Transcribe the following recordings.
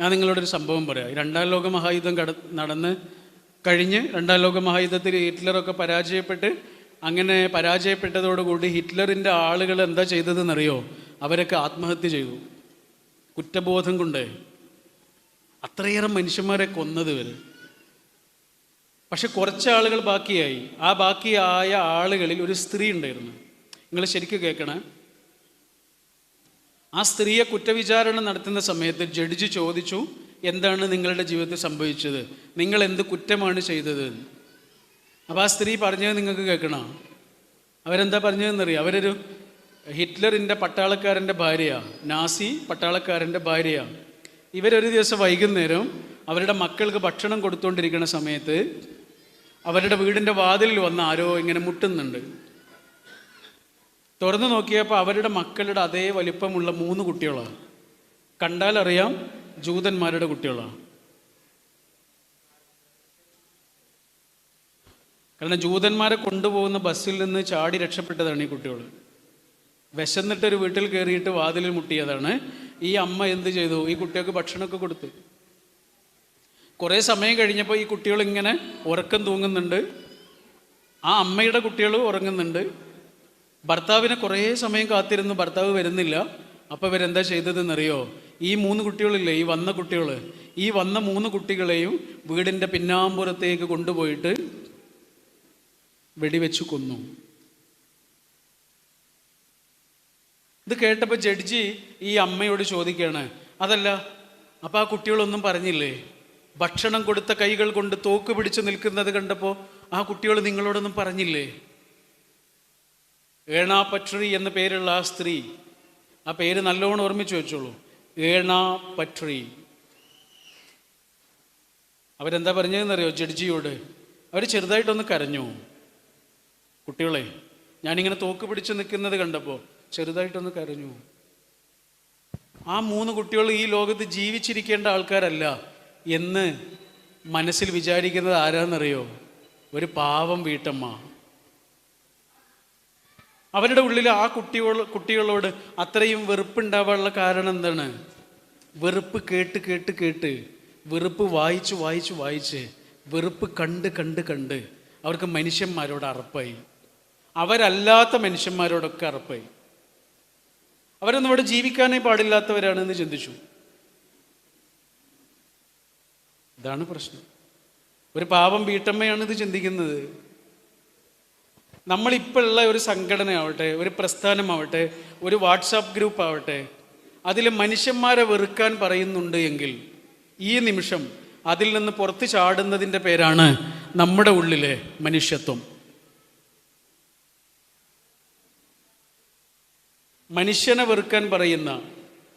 ഞാൻ നിങ്ങളോടൊരു സംഭവം പറയാം. രണ്ടാം ലോക മഹായുദ്ധം കട നടന്ന് കഴിഞ്ഞ് രണ്ടാം ലോക മഹായുദ്ധത്തിൽ ഹിറ്റ്ലറൊക്കെ പരാജയപ്പെട്ട് അങ്ങനെ പരാജയപ്പെട്ടതോടുകൂടി ഹിറ്റ്ലറിന്റെ ആളുകൾ എന്താ ചെയ്തതെന്നറിയോ? അവരൊക്കെ ആത്മഹത്യ ചെയ്തു. കുറ്റബോധം കൊണ്ട്. അത്രയേറെ മനുഷ്യന്മാരെ കൊന്നത് വരെ പക്ഷെ കുറച്ച് ആളുകൾ ബാക്കിയായി. ആ ബാക്കിയായ ആളുകളിൽ ഒരു സ്ത്രീ ഉണ്ടായിരുന്നു. നിങ്ങൾ ശരിക്കും കേൾക്കണേ. ആ സ്ത്രീയെ കുറ്റവിചാരണ നടത്തുന്ന സമയത്ത് ജഡ്ജി ചോദിച്ചു എന്താണ് നിങ്ങളുടെ ജീവിതത്തിൽ സംഭവിച്ചത്? നിങ്ങൾ എന്ത് കുറ്റമാണ് ചെയ്തത്? അപ്പോൾ ആ സ്ത്രീ പറഞ്ഞത് നിങ്ങൾക്ക് കേൾക്കണം. അവരെന്താ പറഞ്ഞതെന്നറിയാം? അവരൊരു ഹിറ്റ്ലറിന്റെ പട്ടാളക്കാരന്റെ ഭാര്യയാണ് നാസി പട്ടാളക്കാരന്റെ ഭാര്യയാണ് ഇവരൊരു ദിവസം വൈകുന്നേരം അവരുടെ മക്കൾക്ക് ഭക്ഷണം കൊടുത്തുകൊണ്ടിരിക്കുന്ന സമയത്ത് അവരുടെ വീടിന്റെ വാതിലിൽ വന്ന ആരോ ഇങ്ങനെ മുട്ടുന്നുണ്ട്. തുറന്നു നോക്കിയപ്പോൾ അവരുടെ മക്കളുടെ അതേ വലിപ്പമുള്ള മൂന്ന് കുട്ടികളാണ്. കണ്ടാലറിയാം ജൂതന്മാരുടെ കുട്ടികളാണ്. കാരണം ജൂതന്മാരെ കൊണ്ടുപോകുന്ന ബസ്സിൽ നിന്ന് ചാടി രക്ഷപ്പെട്ടതാണ് ഈ കുട്ടികൾ. വിശന്നിട്ടൊരു വീട്ടിൽ കയറിയിട്ട് വാതിലിൽ മുട്ടിയതാണ്. ഈ അമ്മ എന്ത് ചെയ്തു? ഈ കുട്ടികൾക്ക് ഭക്ഷണമൊക്കെ കൊടുത്തു. കുറേ സമയം കഴിഞ്ഞപ്പോൾ ഈ കുട്ടികൾ ഇങ്ങനെ ഉറക്കം തൂങ്ങുന്നുണ്ട്. ആ അമ്മയുടെ കുട്ടികൾ ഉറങ്ങുന്നുണ്ട്. ഭർത്താവിനെ കുറേ സമയം കാത്തിരുന്നു ഭർത്താവ് വരുന്നില്ല. അപ്പോൾ ഇവരെന്താ ചെയ്തതെന്നറിയോ? ഈ മൂന്ന് കുട്ടികളില്ലേ ഈ വന്ന കുട്ടികൾ ഈ വന്ന മൂന്ന് കുട്ടികളെയും വീടിന്റെ പിന്നാമ്പുറത്തേക്ക് കൊണ്ടുപോയിട്ട് വെടിവെച്ച് കൊന്നു. ഇത് കേട്ടപ്പോൾ ജഡ്ജി ഈ അമ്മയോട് ചോദിക്കുകയാണ് അതല്ല അപ്പം ആ കുട്ടികളൊന്നും പറഞ്ഞില്ലേ? ഭക്ഷണം കൊടുത്ത കൈകൾ കൊണ്ട് തോക്ക് പിടിച്ച് നിൽക്കുന്നത് കണ്ടപ്പോൾ ആ കുട്ടികൾ നിങ്ങളോടൊന്നും പറഞ്ഞില്ലേ? ഏണാ പട്രി എന്ന പേരുള്ള ആ സ്ത്രീ ആ പേര് നല്ലോണം ഓർമ്മിച്ച് വെച്ചോളൂ. ഏണാ പട്രി അവരെന്താ പറഞ്ഞതെന്നറിയോ ജഡ്ജിയോട്? അവർ ചെറുതായിട്ടൊന്ന് കരഞ്ഞു. കുട്ടികളെ ഞാനിങ്ങനെ തോക്ക് പിടിച്ച് നിൽക്കുന്നത് കണ്ടപ്പോൾ ചെറുതായിട്ടൊന്ന് കരഞ്ഞു. ആ മൂന്ന് കുട്ടികൾ ഈ ലോകത്ത് ജീവിച്ചിരിക്കേണ്ട ആൾക്കാരല്ല എന്ന് മനസ്സിൽ വിചാരിക്കുന്നത് ആരാന്നറിയോ? ഒരു പാവം വീട്ടമ്മ. അവരുടെ ഉള്ളിൽ ആ കുട്ടികൾ കുട്ടികളോട് അത്രയും വെറുപ്പുണ്ടാവാനുള്ള കാരണം എന്താണ്? വെറുപ്പ് കേട്ട് കേട്ട് കേട്ട് വെറുപ്പ് വായിച്ച് വായിച്ച് വായിച്ച് വെറുപ്പ് കണ്ട് കണ്ട് കണ്ട് അവർക്ക് മനുഷ്യന്മാരോട് അറപ്പായി. അവരല്ലാത്ത മനുഷ്യന്മാരോടൊക്കെ അറപ്പായി. അവരൊന്നും ഇവിടെ ജീവിക്കാനേ പാടില്ലാത്തവരാണെന്ന് ചിന്തിച്ചു. ഇതാണ് പ്രശ്നം. ഒരു പാവം വീട്ടമ്മയാണ് ഇത് ചിന്തിക്കുന്നത്. നമ്മളിപ്പോൾ ഉള്ള ഒരു സംഘടനയാവട്ടെ ഒരു പ്രസ്ഥാനമാവട്ടെ ഒരു വാട്സാപ്പ് ഗ്രൂപ്പ് ആവട്ടെ അതിൽ മനുഷ്യന്മാരെ വെറുക്കാൻ പറയുന്നുണ്ട് എങ്കിൽ ഈ നിമിഷം അതിൽ നിന്ന് പുറത്ത് ചാടുന്നതിന്റെ പേരാണ് നമ്മുടെ ഉള്ളിലെ മനുഷ്യത്വം. മനുഷ്യനെ വെറുക്കാൻ പറയുന്ന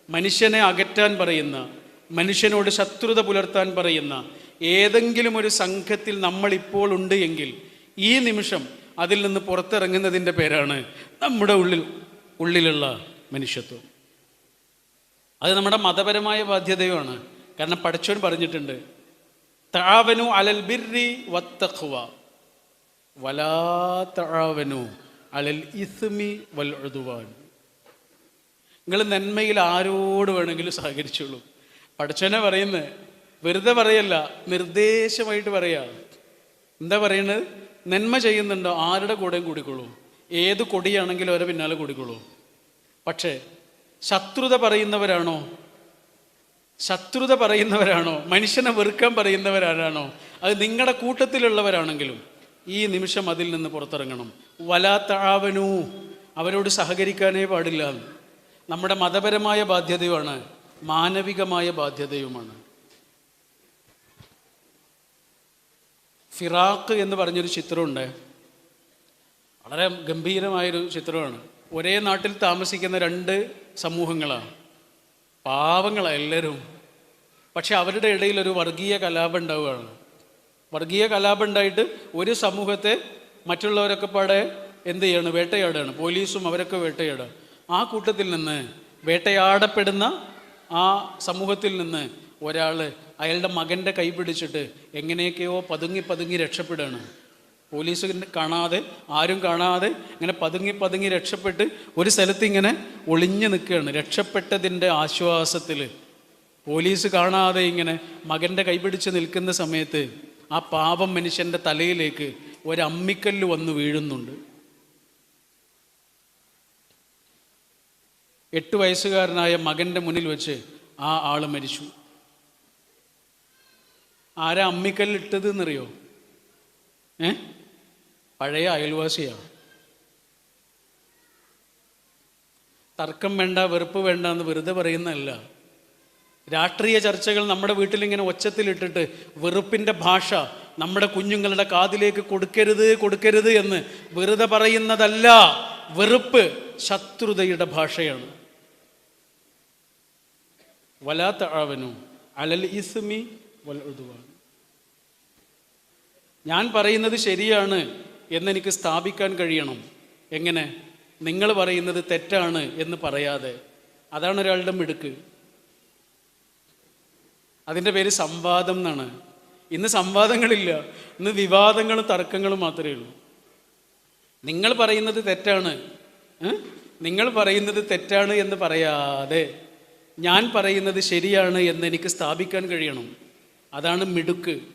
മനുഷ്യനെ അകറ്റാൻ പറയുന്ന മനുഷ്യനോട് ശത്രുത പുലർത്താൻ പറയുന്ന ഏതെങ്കിലും ഒരു സംഘത്തിൽ നമ്മൾ ഇപ്പോൾ ഉണ്ട് എങ്കിൽ ഈ നിമിഷം അതിൽ നിന്ന് പുറത്തിറങ്ങുന്നതിന്റെ പേരാണ് നമ്മുടെ ഉള്ളിൽ ഉള്ളിലുള്ള മനുഷ്യത്വം. അത് നമ്മുടെ മതപരമായ ബാധ്യതയുമാണ്. കാരണം പഠിച്ചവൻ പറഞ്ഞിട്ടുണ്ട് താവനു അലൽ ബിറി വത്തഖ്വ. വലാ അലൽ ഇസ്മി വൽ നിങ്ങൾ നന്മയിൽ ആരോട് വേണമെങ്കിലും സഹകരിച്ചോളൂ. പഠിച്ചവനെ പറയുന്നത് വെറുതെ പറയല്ല നിർദ്ദേശമായിട്ട് പറയാ. എന്താ പറയുന്നത് നന്മ ചെയ്യുന്നുണ്ടോ ആരുടെ കൂടെയും കൂടിക്കൊള്ളൂ. ഏത് കൊടിയാണെങ്കിലും അവരെ പിന്നാലെ കൂടിക്കൊള്ളൂ. പക്ഷേ ശത്രുത പറയുന്നവരാണോ? ശത്രുത പറയുന്നവരാണോ? മനുഷ്യനെ വെറുക്കാൻ പറയുന്നവരാരാണോ? അത് നിങ്ങളുടെ കൂട്ടത്തിലുള്ളവരാണെങ്കിലും ഈ നിമിഷം അതിൽ നിന്ന് പുറത്തിറങ്ങണം. വലാത്താവനു അവരോട് സഹകരിക്കാനേ പാടില്ല. നമ്മുടെ മതപരമായ ബാധ്യതയുമാണ് മാനവികമായ ബാധ്യതയുമാണ്. ഫിറാഖ് എന്ന് പറഞ്ഞൊരു ചിത്രമുണ്ട്. വളരെ ഗംഭീരമായൊരു ചിത്രമാണ്. ഒരേ നാട്ടിൽ താമസിക്കുന്ന രണ്ട് സമൂഹങ്ങളാണ്. പാവങ്ങളാണ് എല്ലാവരും. പക്ഷെ അവരുടെ ഇടയിൽ ഒരു വർഗീയ കലാപം ഉണ്ടാവുകയാണ്. വർഗീയ കലാപം ഉണ്ടായിട്ട് ഒരു സമൂഹത്തെ മറ്റുള്ളവരൊക്കെ പാടെ എന്ത് ചെയ്യാണ്? വേട്ടയാടുകയാണ്. പോലീസും അവരൊക്കെ വേട്ടയാടുക ആ കൂട്ടത്തിൽ നിന്ന് വേട്ടയാടപ്പെടുന്ന ആ സമൂഹത്തിൽ നിന്ന് ഒരാൾ അയാളുടെ മകന്റെ കൈ പിടിച്ചിട്ട് എങ്ങനെയൊക്കെയോ പതുങ്ങി പതുങ്ങി രക്ഷപ്പെടുകയാണ്. പോലീസ് കാണാതെ ആരും കാണാതെ ഇങ്ങനെ പതുങ്ങി പതുങ്ങി രക്ഷപ്പെട്ട് ഒരു സ്ഥലത്ത് ഇങ്ങനെ ഒളിഞ്ഞു നിൽക്കുകയാണ്. രക്ഷപ്പെട്ടതിന്റെ ആശ്വാസത്തിൽ പോലീസ് കാണാതെ ഇങ്ങനെ മകന്റെ കൈപിടിച്ച് നിൽക്കുന്ന സമയത്ത് ആ പാപം മനുഷ്യന്റെ തലയിലേക്ക് ഒരമ്മിക്കല്ല് വന്ന് വീഴുന്നുണ്ട്. എട്ട് വയസ്സുകാരനായ മകന്റെ മുന്നിൽ വെച്ച് ആ ആൾ മരിച്ചു. ആരാ അമ്മിക്കല്ലിട്ടത് എന്നറിയോ ഏ? പഴയ അയൽവാസിയാണ് തർക്കം വേണ്ട വെറുപ്പ് വേണ്ട എന്ന് വെറുതെ പറയുന്നതല്ല. രാഷ്ട്രീയ ചർച്ചകൾ നമ്മുടെ വീട്ടിലിങ്ങനെ ഒച്ചത്തിലിട്ടിട്ട് വെറുപ്പിന്റെ ഭാഷ നമ്മുടെ കുഞ്ഞുങ്ങളുടെ കാതിലേക്ക് കൊടുക്കരുത് കൊടുക്കരുത് എന്ന് വെറുതെ പറയുന്നതല്ല. വെറുപ്പ് ശത്രുതയുടെ ഭാഷയാണ്. വലാത്ത ആവനു അലൽ ഇസ്മി വൽ ഉദ്വാൻ. ഞാൻ പറയുന്നത് ശരിയാണ് എന്നെനിക്ക് സ്ഥാപിക്കാൻ കഴിയണം. എങ്ങനെ? നിങ്ങൾ പറയുന്നത് തെറ്റാണ് എന്ന് പറയാതെ. അതാണ് ഒരാളുടെ മിടുക്ക്. അതിന്റെ പേര് സംവാദം എന്നാണ്. ഇന്ന് സംവാദങ്ങളില്ല. ഇന്ന് വിവാദങ്ങളും തർക്കങ്ങളും മാത്രമേ ഉള്ളൂ. നിങ്ങൾ പറയുന്നത് തെറ്റാണ്. നിങ്ങൾ പറയുന്നത് തെറ്റാണ് എന്ന് പറയാതെ ഞാൻ പറയുന്നത് ശരിയാണ് എന്ന് എനിക്ക് സ്ഥാപിക്കാൻ കഴിയണം. അതാണ് മിടുക്ക്.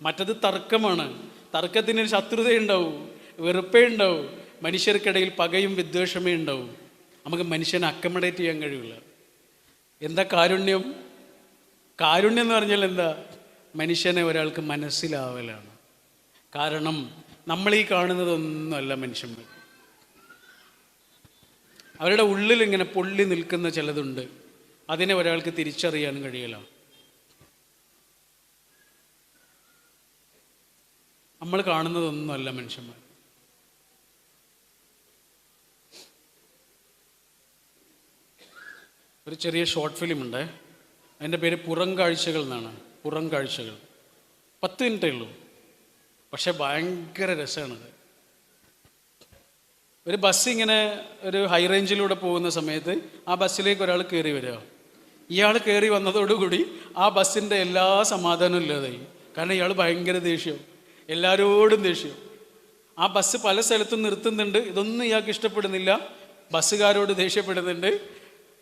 മറ്റത് തർക്കമാണ്. തർക്കത്തിന് ശത്രുതയുണ്ടാവും വെറുപ്പേ ഉണ്ടാവും മനുഷ്യർക്കിടയിൽ പകയും വിദ്വേഷമേ ഉണ്ടാവും. നമുക്ക് മനുഷ്യനെ അക്കമഡേറ്റ് ചെയ്യാൻ കഴിയില്ല. എന്താ കാരുണ്യം? കാരുണ്യം എന്ന് പറഞ്ഞാൽ എന്താ? മനുഷ്യനെ ഒരാൾക്ക് മനസ്സിലാവലാണ്. കാരണം നമ്മൾ ഈ കാണുന്നതൊന്നുമല്ല മനുഷ്യന്മാർ. അവരുടെ ഉള്ളിൽ ഇങ്ങനെ പൊള്ളി നിൽക്കുന്ന ചിലതുണ്ട്. അതിനെ ഒരാൾക്ക് തിരിച്ചറിയാൻ കഴിയില്ല. നമ്മൾ കാണുന്നതൊന്നുമല്ല മനുഷ്യന്മാർ. ഒരു ചെറിയ ഷോർട്ട് ഫിലിം ഉണ്ട് അതിന്റെ പേര് പുറം കാഴ്ചകൾ എന്നാണ്. പുറം കാഴ്ചകൾ. പത്ത് മിനിറ്റേ ഉള്ളൂ. പക്ഷെ ഭയങ്കര രസമാണത് ഒരു ബസ് ഇങ്ങനെ ഒരു ഹൈ റേഞ്ചിലൂടെ പോകുന്ന സമയത്ത് ആ ബസ്സിലേക്ക് ഒരാൾ കയറി വരിക. ഇയാൾ കയറി വന്നതോടുകൂടി ആ ബസ്സിന്റെ എല്ലാ സമാധാനവും ഇല്ലാതായി. കാരണം ഇയാൾ ഭയങ്കര ദേഷ്യം. എല്ലാവരോടും ദേഷ്യം. ആ ബസ് പല സ്ഥലത്തും നിർത്തുന്നുണ്ട്. ഇതൊന്നും ഇയാൾക്ക് ഇഷ്ടപ്പെടുന്നില്ല. ബസ്സുകാരോട് ദേഷ്യപ്പെടുന്നുണ്ട്.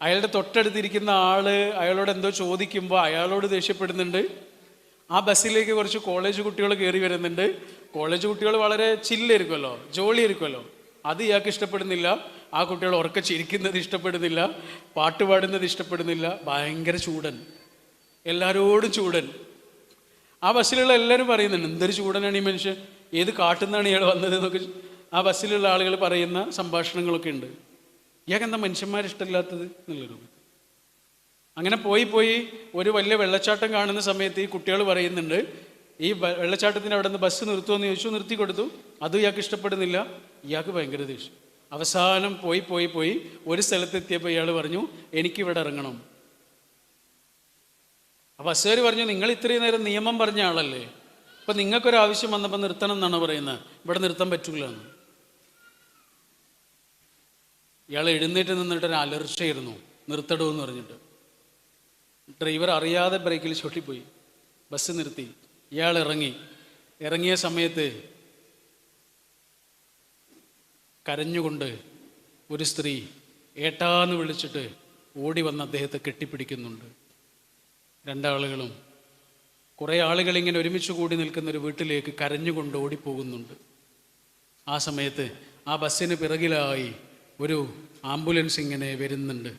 അയാളുടെ തൊട്ടടുത്തിരിക്കുന്ന ആൾ അയാളോട് എന്തോ ചോദിക്കുമ്പോൾ അയാളോട് ദേഷ്യപ്പെടുന്നുണ്ട്. ആ ബസ്സിലേക്ക് കുറച്ച് കോളേജ് കുട്ടികൾ കയറി വരുന്നുണ്ട്. കോളേജ് കുട്ടികൾ വളരെ ചില്ലായിരിക്കുമല്ലോ ജോളിയായിരിക്കുമല്ലോ. അത് ഇയാൾക്ക് ഇഷ്ടപ്പെടുന്നില്ല. ആ കുട്ടികൾ ഉറക്കെ ചിരിക്കുന്നത് ഇഷ്ടപ്പെടുന്നില്ല. പാട്ട് പാടുന്നത് ഇഷ്ടപ്പെടുന്നില്ല. ഭയങ്കര ചൂടൻ. എല്ലാവരോടും ചൂടൻ. ആ ബസ്സിലുള്ള എല്ലാവരും പറയുന്നുണ്ട് എന്തൊരു ചൂടനാണ് ഈ മനുഷ്യൻ? ഏത് കാട്ടുന്നാണ് ഇയാൾ വന്നത്? എന്നൊക്കെ ആ ബസ്സിലുള്ള ആളുകൾ പറയുന്ന സംഭാഷണങ്ങളൊക്കെ ഉണ്ട്. ഇയാൾക്ക് എന്താ മനുഷ്യന്മാരിഷ്ടമില്ലാത്തത് എന്നുള്ളൊരു അങ്ങനെ പോയി പോയി ഒരു വലിയ വെള്ളച്ചാട്ടം കാണുന്ന സമയത്ത് ഈ കുട്ടികൾ പറയുന്നുണ്ട് ഈ വെള്ളച്ചാട്ടത്തിന് അവിടെ നിന്ന് ബസ് നിർത്തുമെന്ന് ചോദിച്ചു നിർത്തി കൊടുത്തു. അതും ഇയാൾക്ക് ഇഷ്ടപ്പെടുന്നില്ല. ഇയാൾക്ക് ഭയങ്കര ദേഷ്യം. അവസാനം പോയി പോയി പോയി ഒരു സ്ഥലത്തെത്തിയപ്പോൾ ഇയാൾ പറഞ്ഞു എനിക്കിവിടെ ഇറങ്ങണം. ആ അശ്വരി പറഞ്ഞു നിങ്ങൾ ഇത്രയും നേരം നിയമം പറഞ്ഞ ആളല്ലേ? അപ്പം നിങ്ങൾക്കൊരു ആവശ്യം വന്നപ്പോൾ നിർത്തണം എന്നാണ് പറയുന്നത്. ഇവിടെ നിർത്താൻ പറ്റൂല ഇയാൾ എഴുന്നേറ്റ് നിന്നിട്ട് ഒരു അലർച്ചയായിരുന്നു. നിർത്തടോ എന്ന് പറഞ്ഞിട്ട്. ഡ്രൈവർ അറിയാതെ ബ്രേക്കിൽ ചൊട്ടിപ്പോയി ബസ് നിർത്തി. ഇയാൾ ഇറങ്ങി. ഇറങ്ങിയ സമയത്ത് കരഞ്ഞുകൊണ്ട് ഒരു സ്ത്രീ ഏട്ടാന്ന് വിളിച്ചിട്ട് ഓടി വന്ന് അദ്ദേഹത്തെ കെട്ടിപ്പിടിക്കുന്നുണ്ട്. രണ്ടാളുകളും കുറേ ആളുകൾ ഇങ്ങനെ ഒരുമിച്ച് കൂടി നിൽക്കുന്ന ഒരു വീട്ടിലേക്ക് കരഞ്ഞുകൊണ്ട് ഓടിപ്പോകുന്നുണ്ട്. ആ സമയത്ത് ആ ബസ്സിന് പിറകിലായി ഒരു ആംബുലൻസ് ഇങ്ങനെ വരുന്നുണ്ട്.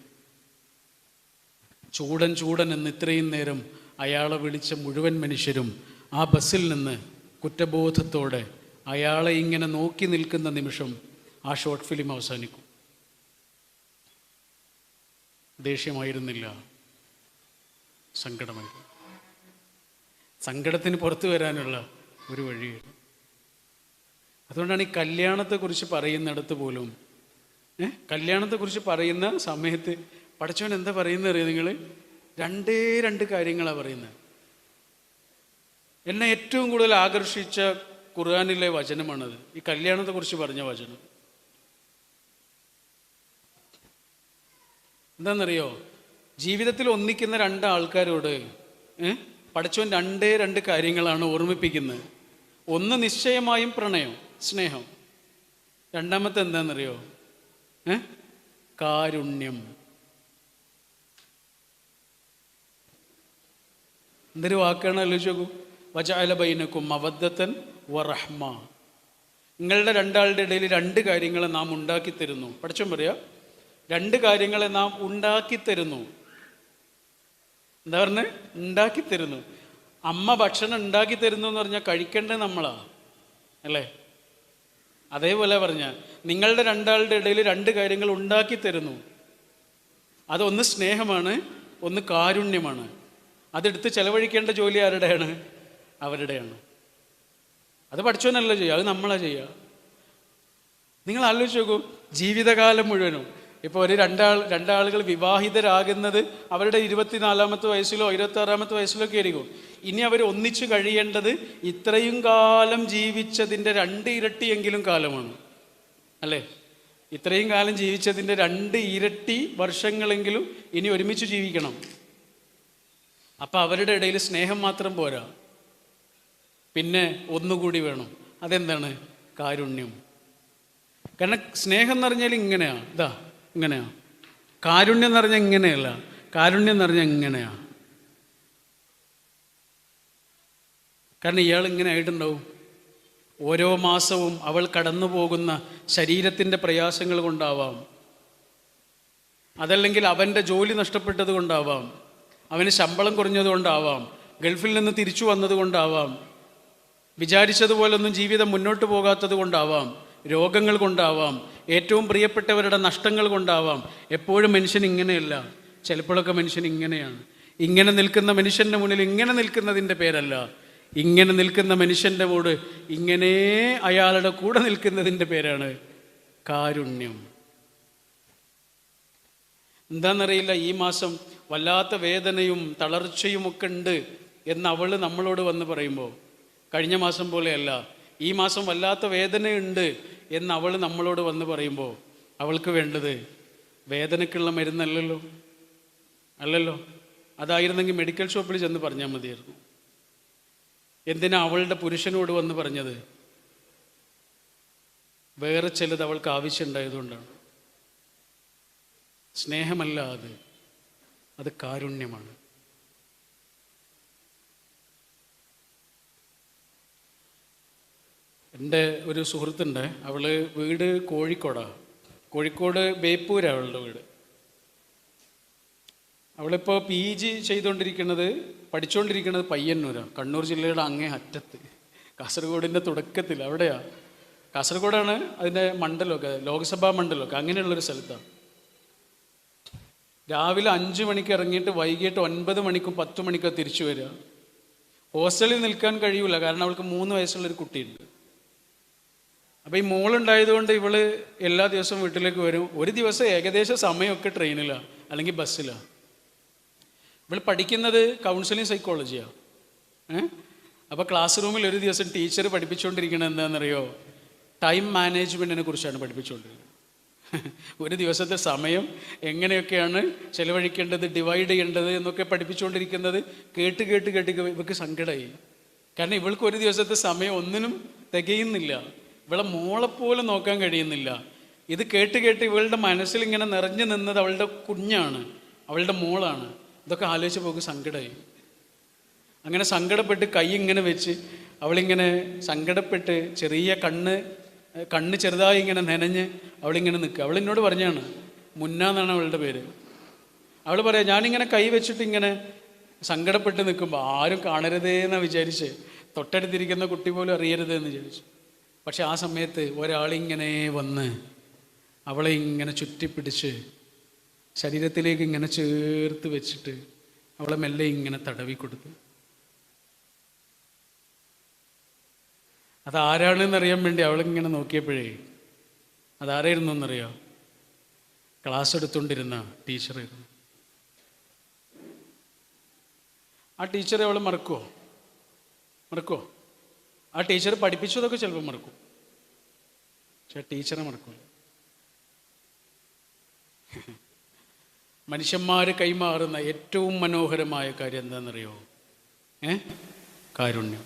ചൂടൻ ചൂടൻ എന്ന് ഇത്രയും നേരം അയാളെ വിളിച്ച മുഴുവൻ മനുഷ്യരും ആ ബസ്സിൽ നിന്ന് കുറ്റബോധത്തോടെ അയാളെ ഇങ്ങനെ നോക്കി നിൽക്കുന്ന നിമിഷം ആ ഷോർട്ട് ഫിലിം അവസാനിക്കും. ദേഷ്യമായിരുന്നില്ല. സങ്കടമായിരുന്നു. സങ്കടത്തിന് പുറത്തു വരാനുള്ള ഒരു വഴിയാണ് അതുകൊണ്ടാണ് ഈ കല്യാണത്തെക്കുറിച്ച് പറയുന്നിടത്ത് പോലും ഏ? കല്യാണത്തെക്കുറിച്ച് പറയുന്ന സമയത്ത് പഠിച്ചവൻ എന്താ പറയുന്നത് അറിയാം നിങ്ങൾ? രണ്ടേ രണ്ട് കാര്യങ്ങളാണ് പറയുന്നത്. എന്നെ ഏറ്റവും കൂടുതൽ ആകർഷിച്ച ഖുർആാനിലെ വചനമാണത്. ഈ കല്യാണത്തെക്കുറിച്ച് പറഞ്ഞ വചനം. എന്താണെന്നറിയോ ജീവിതത്തിൽ ഒന്നിക്കുന്ന രണ്ട് ആൾക്കാരോട് പഠിച്ചവൻ രണ്ടേ രണ്ട് കാര്യങ്ങളാണ് ഓർമ്മിപ്പിക്കുന്നത്. ഒന്ന് നിശ്ചയമായും പ്രണയം സ്നേഹം. രണ്ടാമത്തെ എന്താണെന്നറിയോ ഏ? കാരുണ്യം. എന്തൊരു വാക്കാണ് ആലോചിച്ച് നോക്കൂ. വജാല ബൈനക്കും അവദ്ധത്തൻ വറഹ്മ നിങ്ങളുടെ രണ്ടാളുടെ ഇടയിൽ രണ്ട് കാര്യങ്ങളെ നാം ഉണ്ടാക്കി തരുന്നു പഠിച്ചോ പറയാ രണ്ട് കാര്യങ്ങളെ നാം ഉണ്ടാക്കി തരുന്നു എന്താ പറഞ്ഞ്? ഉണ്ടാക്കി തരുന്നു. അമ്മ ഭക്ഷണം ഉണ്ടാക്കി തരുന്നു എന്ന് പറഞ്ഞാൽ കഴിക്കേണ്ടത് നമ്മളാ? അല്ലേ? അതേപോലെ പറഞ്ഞ നിങ്ങളുടെ രണ്ടാളുടെ ഇടയിൽ രണ്ട് കാര്യങ്ങൾ ഉണ്ടാക്കി തരുന്നു. അതൊന്ന് സ്നേഹമാണ് ഒന്ന് കാരുണ്യമാണ്. അതെടുത്ത് ചെലവഴിക്കേണ്ട ജോലി ആരുടെയാണ്? അവരുടെയാണ്. അത് പഠിച്ചോനല്ല ചെയ്യുക അത് നമ്മളാ ചെയ്യുക. നിങ്ങൾ ആലോചിച്ച് നോക്കൂ ജീവിതകാലം മുഴുവനും ഇപ്പോൾ ഒരു രണ്ടാൾ രണ്ടാളുകൾ വിവാഹിതരാകുന്നത് അവരുടെ ഇരുപത്തിനാലാമത്തെ വയസ്സിലോ ഇരുപത്താറാമത്തെ വയസ്സിലോ ഒക്കെ ഇനി അവർ ഒന്നിച്ചു കഴിയേണ്ടത് ഇത്രയും കാലം ജീവിച്ചതിന്റെ രണ്ട് ഇരട്ടിയെങ്കിലും കാലമാണ്. അല്ലേ? ഇത്രയും കാലം ജീവിച്ചതിന്റെ രണ്ട് ഇരട്ടി വർഷങ്ങളെങ്കിലും ഇനി ഒരുമിച്ച് ജീവിക്കണം. അപ്പം അവരുടെ ഇടയിൽ സ്നേഹം മാത്രം പോരാ. പിന്നെ ഒന്നുകൂടി വേണം. അതെന്താണ്? കാരുണ്യം. കാരണം സ്നേഹം എന്ന് പറഞ്ഞാൽ ഇങ്ങനെയാണ് ഇതാ. ഇങ്ങനെയാ. കാരുണ്യം എന്ന് പറഞ്ഞാൽ ഇങ്ങനെയല്ല. കാരുണ്യം എന്ന് പറഞ്ഞാൽ ഇങ്ങനെയാ. കാരണം ഇയാൾ ഇങ്ങനെ ആയിട്ടുണ്ടാവും. ഓരോ മാസവും അവൾ കടന്നു പോകുന്ന ശരീരത്തിന്റെ പ്രയാസങ്ങൾ കൊണ്ടാവാം. അതല്ലെങ്കിൽ അവന്റെ ജോലി നഷ്ടപ്പെട്ടത് കൊണ്ടാവാം. അവന് ശമ്പളം കുറഞ്ഞത് കൊണ്ടാവാം. ഗൾഫിൽ നിന്ന് തിരിച്ചു വന്നത് കൊണ്ടാവാം. വിചാരിച്ചതുപോലൊന്നും ജീവിതം മുന്നോട്ട് പോകാത്തത് കൊണ്ടാവാം. രോഗങ്ങൾ കൊണ്ടാവാം. ഏറ്റവും പ്രിയപ്പെട്ടവരുടെ നഷ്ടങ്ങൾ കൊണ്ടാവാം. എപ്പോഴും മനുഷ്യൻ ഇങ്ങനെയല്ല. ചിലപ്പോഴൊക്കെ മനുഷ്യൻ ഇങ്ങനെയാണ്. ഇങ്ങനെ നിൽക്കുന്ന മനുഷ്യന്റെ മുന്നിൽ ഇങ്ങനെ നിൽക്കുന്നതിന്റെ പേരല്ല. ഇങ്ങനെ നിൽക്കുന്ന മനുഷ്യന്റെ കൂടെ ഇങ്ങനെ അയാളുടെ കൂടെ നിൽക്കുന്നതിന്റെ പേരാണ് കാരുണ്യം. എന്താണെന്നറിയില്ല ഈ മാസം വല്ലാത്ത വേദനയും തളർച്ചയും ഒക്കെ ഉണ്ട് എന്ന് അവൾ നമ്മളോട് വന്ന് പറയുമ്പോൾ കഴിഞ്ഞ മാസം പോലെയല്ല. ഈ മാസം വല്ലാത്ത വേദനയുണ്ട് എന്ന് അവൾ നമ്മളോട് വന്ന് പറയുമ്പോൾ അവൾക്ക് വേണ്ടത് വേദനയ്ക്കുള്ള മരുന്നല്ലല്ലോ. അല്ലല്ലോ? അതായിരുന്നെങ്കിൽ മെഡിക്കൽ ഷോപ്പിൽ ചെന്ന് പറഞ്ഞാൽ മതിയായിരുന്നു. എന്തിനാ അവളുടെ പുരുഷനോട് വന്ന് പറഞ്ഞത്? വേറെ ചിലത് അവൾക്ക് ആവശ്യമുണ്ടായതുകൊണ്ടാണ്. സ്നേഹമല്ല അത് അത് കാരുണ്യമാണ്. എന്റെ ഒരു സുഹൃത്തുണ്ട് അവൾ വീട് കോഴിക്കോടാണ് കോഴിക്കോട് ബേപ്പൂരാണ് അവളുടെ വീട്. അവളിപ്പോൾ പി ജി ചെയ്തുകൊണ്ടിരിക്കുന്നത് പഠിച്ചുകൊണ്ടിരിക്കുന്നത് പയ്യന്നൂരാണ് കണ്ണൂർ ജില്ലയുടെ അങ്ങേ അറ്റത്ത്. കാസർഗോഡിന്റെ തുടക്കത്തിൽ അവിടെയാണ് കാസർഗോഡാണ് അതിന്റെ മണ്ഡലമൊക്കെ ലോക്സഭാ മണ്ഡലമൊക്കെ അങ്ങനെയുള്ളൊരു സ്ഥലത്താണ് രാവിലെ അഞ്ച് മണിക്ക് ഇറങ്ങിയിട്ട് വൈകിട്ട് ഒൻപത് മണിക്കും പത്ത് മണിക്കോ തിരിച്ചു വരിക ഹോസ്റ്റലിൽ നിൽക്കാൻ കഴിയില്ല കാരണം അവൾക്ക് മൂന്ന് വയസ്സുള്ളൊരു കുട്ടിയുണ്ട്. അപ്പോൾ ഈ മോളുണ്ടായതുകൊണ്ട് ഇവൾ എല്ലാ ദിവസവും വീട്ടിലേക്ക് വരും. ഒരു ദിവസം ഏകദേശം സമയമൊക്കെ ട്രെയിനിലാണ് അല്ലെങ്കിൽ ബസ്സിലാണ് ഇവൾ പഠിക്കുന്നത് കൗൺസിലിംഗ് സൈക്കോളജിയാണ് ഏഹ് അപ്പോൾ ക്ലാസ് റൂമിൽ ഒരു ദിവസം ടീച്ചർ പഠിപ്പിച്ചുകൊണ്ടിരിക്കുന്നത് എന്താണെന്നറിയോ? ടൈം മാനേജ്മെന്റിനെ കുറിച്ചാണ് പഠിപ്പിച്ചുകൊണ്ടിരിക്കുന്നത്. ഒരു ദിവസത്തെ സമയം എങ്ങനെയൊക്കെയാണ് ചെലവഴിക്കേണ്ടത് ഡിവൈഡ് ചെയ്യേണ്ടത് എന്നൊക്കെ പഠിപ്പിച്ചുകൊണ്ടിരിക്കുന്നത് കേട്ട് കേട്ട് കേട്ട് ഇവർക്ക് സങ്കടമായി കാരണം ഇവൾക്ക് ഒരു ദിവസത്തെ സമയം ഒന്നിനും തികയുന്നില്ല. ഇവളെ മോളെപ്പോലും നോക്കാൻ കഴിയുന്നില്ല. ഇത് കേട്ട് കേട്ട് ഇവളുടെ മനസ്സിൽ ഇങ്ങനെ നിറഞ്ഞു നിന്നത് അവളുടെ കുഞ്ഞാണ് അവളുടെ മോളാണ്. ഇതൊക്കെ ആലോചിച്ച് പോകും സങ്കടമായി അങ്ങനെ സങ്കടപ്പെട്ട് കൈ ഇങ്ങനെ വെച്ച് അവളിങ്ങനെ സങ്കടപ്പെട്ട് ചെറിയ കണ്ണ് കണ്ണ് ചെറുതായി ഇങ്ങനെ നനഞ്ഞ് അവളിങ്ങനെ നിൽക്കുക. അവൾ എന്നോട് പറഞ്ഞാണ് മുന്ന എന്നാണ് അവളുടെ പേര്. അവൾ പറയാം ഞാനിങ്ങനെ കൈ വെച്ചിട്ട് ഇങ്ങനെ സങ്കടപ്പെട്ട് നിൽക്കുമ്പോൾ ആരും കാണരുതേ എന്ന് വിചാരിച്ച് തൊട്ടടുത്തിരിക്കുന്ന കുട്ടി പോലും അറിയരുത് എന്ന് വിചാരിച്ചു. പക്ഷെ ആ സമയത്ത് ഒരാളിങ്ങനെ വന്ന് അവളെ ഇങ്ങനെ ചുറ്റിപ്പിടിച്ച് ശരീരത്തിലേക്ക് ഇങ്ങനെ ചേർത്ത് വെച്ചിട്ട് അവളെ മെല്ലെ ഇങ്ങനെ തടവി കൊടുത്തു. അതാരാണെന്ന് അറിയാൻ വേണ്ടി അവളിങ്ങനെ നോക്കിയപ്പോഴേ അതാരായിരുന്നു എന്നറിയാം ക്ലാസ് എടുത്തുകൊണ്ടിരുന്ന ടീച്ചറായിരുന്നു ആ ടീച്ചറെ അവൾ മറക്കുമോ മറക്കുമോ ആ ടീച്ചർ പഠിപ്പിച്ചതൊക്കെ ചിലപ്പോൾ മറക്കും. പക്ഷെ ടീച്ചറെ മറക്കും മനുഷ്യന്മാർ കൈമാറുന്ന ഏറ്റവും മനോഹരമായ കാര്യം എന്താണെന്നറിയോ? ഏ? കാരുണ്യം.